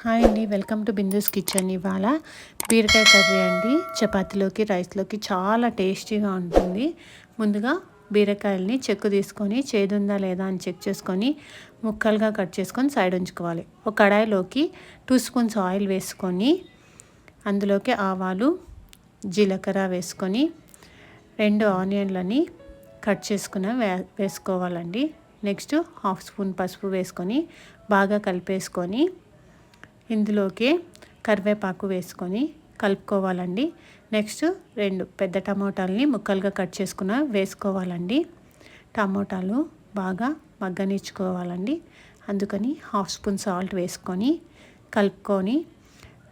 Hi అండి welcome to Bindu's kitchen ఇవాళ. బీరకాయ కర్రీ అండి. చపాతీలోకి రైస్లోకి చాలా టేస్టీగా ఉంటుంది. ముందుగా బీరకాయల్ని చెక్కు తీసుకొని చేదుందా లేదా అని చెక్ చేసుకొని ముక్కలుగా కట్ చేసుకొని సైడ్ ఉంచుకోవాలి. ఒక కడాయిలోకి టూ స్పూన్స్ ఆయిల్ వేసుకొని అందులోకి ఆవాలు జీలకర్ర వేసుకొని రెండు ఆనియన్లని కట్ చేసుకున్న వే వేసుకోవాలండి. నెక్స్ట్ హాఫ్ స్పూన్ పసుపు వేసుకొని బాగా కలిపేసుకొని ఇందులోకి కరివేపాకు వేసుకొని కలుపుకోవాలండి. నెక్స్ట్ రెండు పెద్ద టమోటాలని ముక్కలుగా కట్ చేసుకున్న వేసుకోవాలండి. టమోటాలు బాగా మగ్గనిచ్చుకోవాలండి. అందుకని హాఫ్ స్పూన్ సాల్ట్ వేసుకొని కలుపుకొని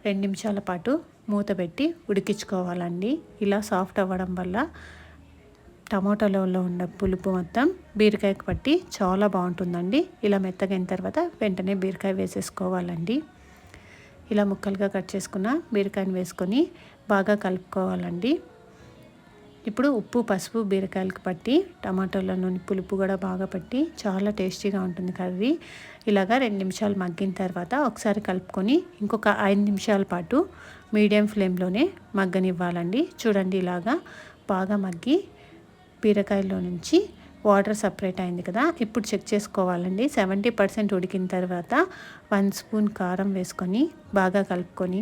రెండు నిమిషాల పాటు మూత పెట్టి ఉడికించుకోవాలండి. ఇలా సాఫ్ట్ అవ్వడం వల్ల టమాటాలో ఉన్న పులుపు మొత్తం బీరకాయకు పట్టి చాలా బాగుంటుందండి. ఇలా మెత్తగైన తర్వాత వెంటనే బీరకాయ వేసేసుకోవాలండి. ఇలా ముక్కలుగా కట్ చేసుకున్న బీరకాయని వేసుకొని బాగా కలుపుకోవాలండి. ఇప్పుడు ఉప్పు పసుపు బీరకాయలకు పట్టి టమాటోలలోని పులుపు కూడా బాగా పట్టి చాలా టేస్టీగా ఉంటుంది కర్రీ. ఇలాగా రెండు నిమిషాలు మగ్గిన తర్వాత ఒకసారి కలుపుకొని ఇంకొక ఐదు నిమిషాల పాటు మీడియం ఫ్లేమ్లోనే మగ్గనివ్వాలండి. చూడండి ఇలాగా బాగా మగ్గి బీరకాయలో నుంచి వాటర్ సపరేట్ అయింది కదా ఇప్పుడు చెక్ చేసుకోవాలండి. సెవెంటీ పర్సెంట్ ఉడికిన తర్వాత వన్ స్పూన్ కారం వేసుకొని బాగా కలుపుకొని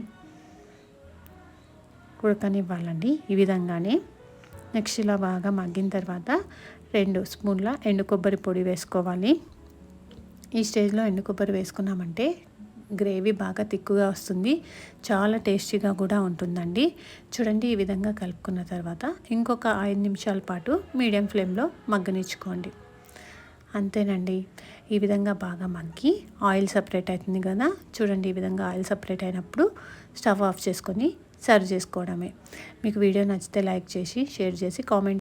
ఉడకనివ్వాలండి ఈ విధంగానే. నెక్స్ట్ ఇలా బాగా మగ్గిన తర్వాత రెండు స్పూన్ల ఎండు కొబ్బరి పొడి వేసుకోవాలి. ఈ స్టేజ్లో ఎండు కొబ్బరి వేసుకున్నామంటే గ్రేవీ బాగా తిక్కుగా వస్తుంది. చాలా టేస్టీగా కూడా ఉంటుందండి. చూడండి ఈ విధంగా కలుపుకున్న తర్వాత ఇంకొక ఐదు నిమిషాల పాటు మీడియం ఫ్లేమ్లో మగ్గనిచ్చుకోండి. అంతేనండి. ఈ విధంగా బాగా మగ్గి ఆయిల్ సపరేట్ అవుతుంది కదా? చూడండి ఈ విధంగా ఆయిల్ సపరేట్ అయినప్పుడు స్టవ్ ఆఫ్ చేసుకొని సర్వ్ చేసుకోవడమే. మీకు వీడియో నచ్చితే లైక్ చేసి షేర్ చేసి కామెంట్